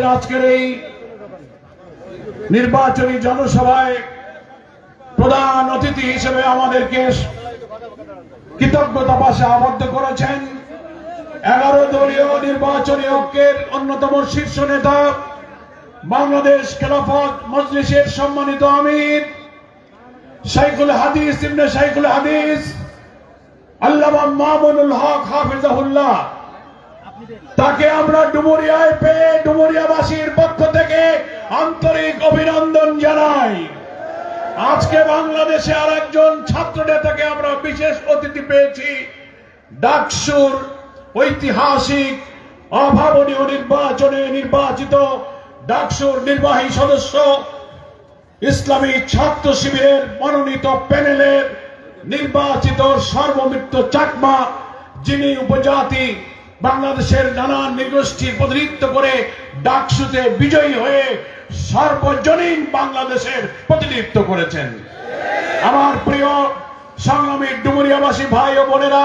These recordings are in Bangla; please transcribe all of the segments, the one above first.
মঞ্চের আজকের এই নির্বাচনী জনসভায় প্রধান অতিথি হিসেবে আমাদেরকে কৃতজ্ঞতা পাশে আবদ্ধ করেছেন এগারো দলীয় নির্বাচনী ঐক্যের অন্যতম শীর্ষ নেতা বাংলাদেশ খেলাফত মজলিসের সম্মানিত আমির শাইখুল হাদিস ইবনে শাইখুল হাদিস আল্লামা মামুনুল হক হাফিজাহুল্লাহ। তাকে আমরা ডুমুরিয়ায় পেয়ে ডুমুরিয়াবাসীর পক্ষ থেকে আন্তরিক অভিনন্দন জানাই। আজকে বাংলাদেশে আর একজন ছাত্র নেতাকে আমরা বিশেষ অতিথি পেয়েছি, ডাকসুর ঐতিহাসিক অভাবনীয় নির্বাচনে নির্বাচিত ডাকসুর নির্বাহী সদস্য, ইসলামী ছাত্র শিবিরের মনোনীত প্যানেলের নির্বাচিত সর্বমিত্র চাকমা, যিনি উপজাতি বাংলাদেশের নানান নৃগোষ্ঠীর প্রতিনিধিত্ব করে ডাকসুতে বিজয়ী হয়ে সর্বজনীন বাংলাদেশের প্রতিনিধিত্ব করেছেন। আমার প্রিয় সংগ্রামী ডুমুরিয়াবাসী ভাই ও বোনেরা,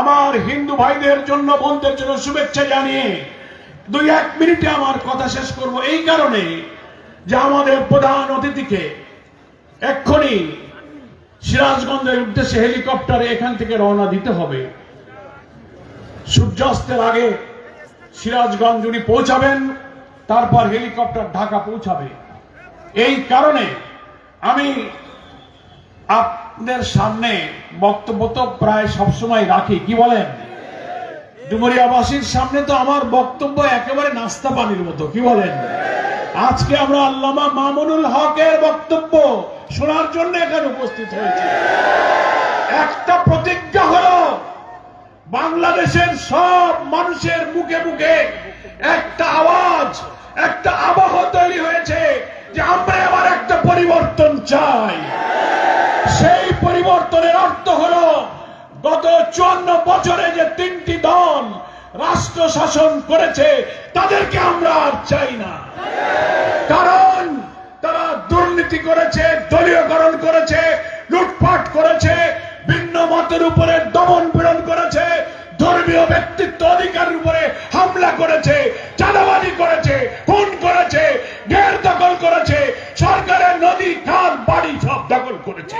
আমার হিন্দু ভাইদের জন্য, বোনদের জন্য শুভেচ্ছা জানিয়ে দুই এক মিনিটে আমার কথা শেষ করব এই কারণে যে আমাদের প্রধান অতিথিকে এক্ষুনি সিরাজগঞ্জের উদ্দেশ্যে হেলিকপ্টারে এখান থেকে রওনা দিতে হবে। সূর্যাস্তের আগে সিরাজগঞ্জ উনি পৌঁছাবেন, তারপর হেলিকপ্টার ঢাকা পৌঁছাবে। এই কারণে আমি আপনাদের সামনে বক্তব্য তো প্রায় সবসময় রাখি। কি বলেন? ডুমরিয়াবাসীর সামনে তো আমার বক্তব্য একেবারে নাস্তা পানির মতো। কি বলেন? আজকে আমরা আল্লামা মামুনুল হকের বক্তব্য শোনার জন্য এখানে উপস্থিত হয়েছি। একটা প্রতিজ্ঞা হলো বাংলাদেশের সব মানুষের মুখে মুখে একটা আওয়াজ, একটা আবহ তৈরি হয়েছে যে আমরা এবার একটা পরিবর্তন চাই। সেই পরিবর্তনের অর্থ হলো গত চুয়ান্ন বছরে যে তিনটি দল রাষ্ট্র শাসন করেছে, তাদেরকে আমরা আর চাই না। কারণ তারা দুর্নীতি করেছে, দলীয়করণ করেছে, লুটপাট করেছে, ভিন্ন মতের উপরে দমন ব্যক্তিত্ব অধিকারের উপরে হামলা করেছে, চাঁদাবাজি করেছে, খুন করেছে, ঘের দখল করেছে, সরকারের নদী, খাল, বাড়ি সব দখল করেছে।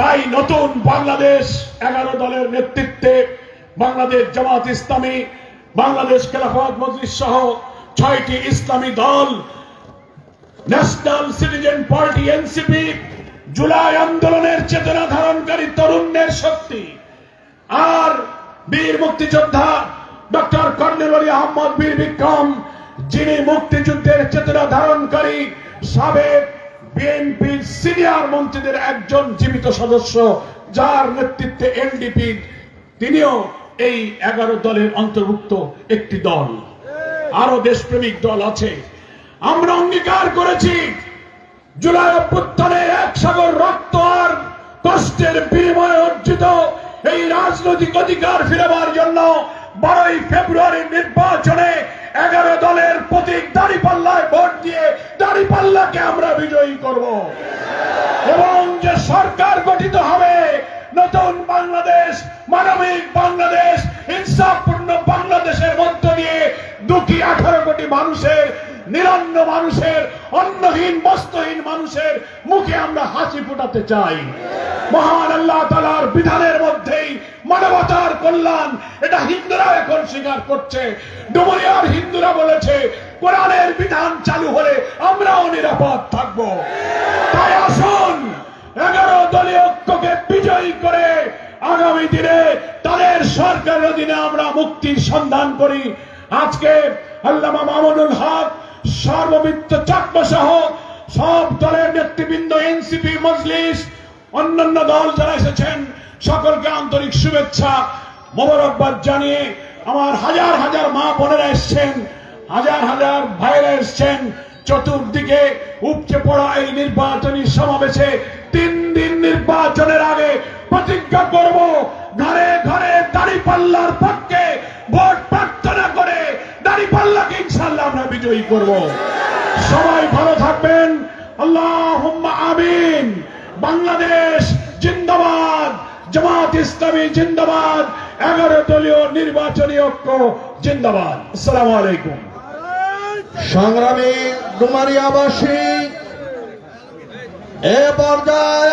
তাই নতুন বাংলাদেশ এগারো দলের নেতৃত্বে বাংলাদেশ জামাত ইসলামী, বাংলাদেশ খেলাফত মজলিস সহ ছয়টি ইসলামী দল, ন্যাশনাল সিটিজেন পার্টি এনসিপি, জুলাই আন্দোলনের চেতনা ধারণকারী তরুণদের শক্তি, আর বীর মুক্তিযোদ্ধা ডক্টর কর্নেল আলী আহমদ বীর বিক্রম, যিনি মুক্তিযুদ্ধের চেতনা ধারণকারী সাবেক বিএনপির সিনিয়র মন্ত্রীদের একজন জীবিত সদস্য, যার নেতৃত্বে এনডিপি তিনিও এই এগারো দলের অন্তর্ভুক্ত একটি দল। আরও দেশপ্রেমিক দল আছে। আমরা অঙ্গীকার করেছি জুলাই অভ্যুত্থানে এক সাগর রক্ত আর কষ্টের বিনিময়ে অর্জিত এই রাজনৈতিক অধিকার ফিরাবার জন্য বারোই ফেব্রুয়ারি নির্বাচনে এগারো দলের প্রতীক দাড়িপাল্লায় ভোট দিয়ে দাড়িপাল্লাকে আমরা বিজয়ী করব। এবং যে সরকার গঠিত হবে, নতুন বাংলাদেশ, মানবিক বাংলাদেশ, ইনসাফপূর্ণ বাংলাদেশের মধ্য দিয়ে দুটি আঠারো কোটি মানুষের, নিরন্ন মানুষের, অন্নহীন, বস্ত্রহীন মানুষের মুখে আমরা হাসি ফোটাতে চাই। মহান আল্লাহ তালার বিধানের মধ্যেই মানবতার কল্যাণ, এটা হিন্দুরা এখন স্বীকার করছে। ডুমরিয়ার হিন্দুরা বলেছে, কোরআনের বিধান চালু হলে আমরাও নিরাপদ থাকব। তাই আসুন, এগারো দলীয় ঐক্যকে বিজয়ী করে আগামী দিনে তাদের সরকারের অধীনে আমরা মুক্তির সন্ধান করি। আজকে আল্লামা মামুনুল হক, সর্ববিত্ত চাকমা সহ সব দলের নেতৃবৃন্দ, এনসিপি, মজলিস অন্যান্য দল যারা এসেছেন, সকলকে আন্তরিক শুভেচ্ছা, মোবারকবাদ জানিয়ে আমার হাজার হাজার মা বোনেরা এসছেন, হাজার হাজার ভাইরা এসছেন, চতুর্দিকে উপচে পড়া এই নির্বাচনী সমাবেশে তিন দিন নির্বাচনের আগে প্রতিজ্ঞা করব, ঘরে ঘরে দাড়ি পাল্লার পক্ষে ভোট প্রার্থনা করে দাড়ি পাল্লাকে ইনশাল্লাহ আমরা বিজয়ী করব। সবাই ভালো থাকবেন। আল্লাহ আমিন। বাংলাদেশ জিন্দাবাদ, জামাত ইসলামী জিন্দাবাদ, এগারো দলীয় নির্বাচনী ঐক্য জিন্দাবাদ। আসসালামু আলাইকুম। সংগ্রামী ডুমারিয়াবাসী, এ পর্যায়ে